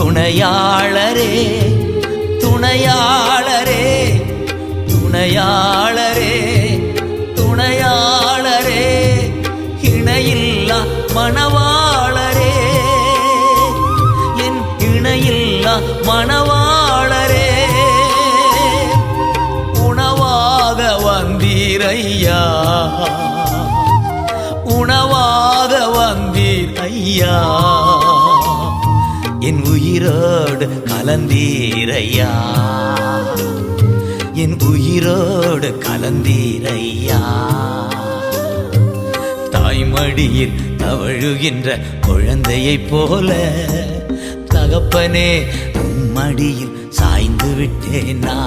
துணையாளரே துணையாளரே துணையாளரே துணையாளரே இணையில்லா மணவாளரே. என் இணையில்லா மணவாளரே. உணவாக வந்தீரையா உணவாக வந்தீர் ஐயா. என் உயிரோடு கலந்தீரையா? என் உயிரோடு கலந்தீரையா? தாய்மடியில் தவழுகின்ற குழந்தையைப் போல தகப்பனே உம் மடியில் சாய்ந்து விட்டேனா?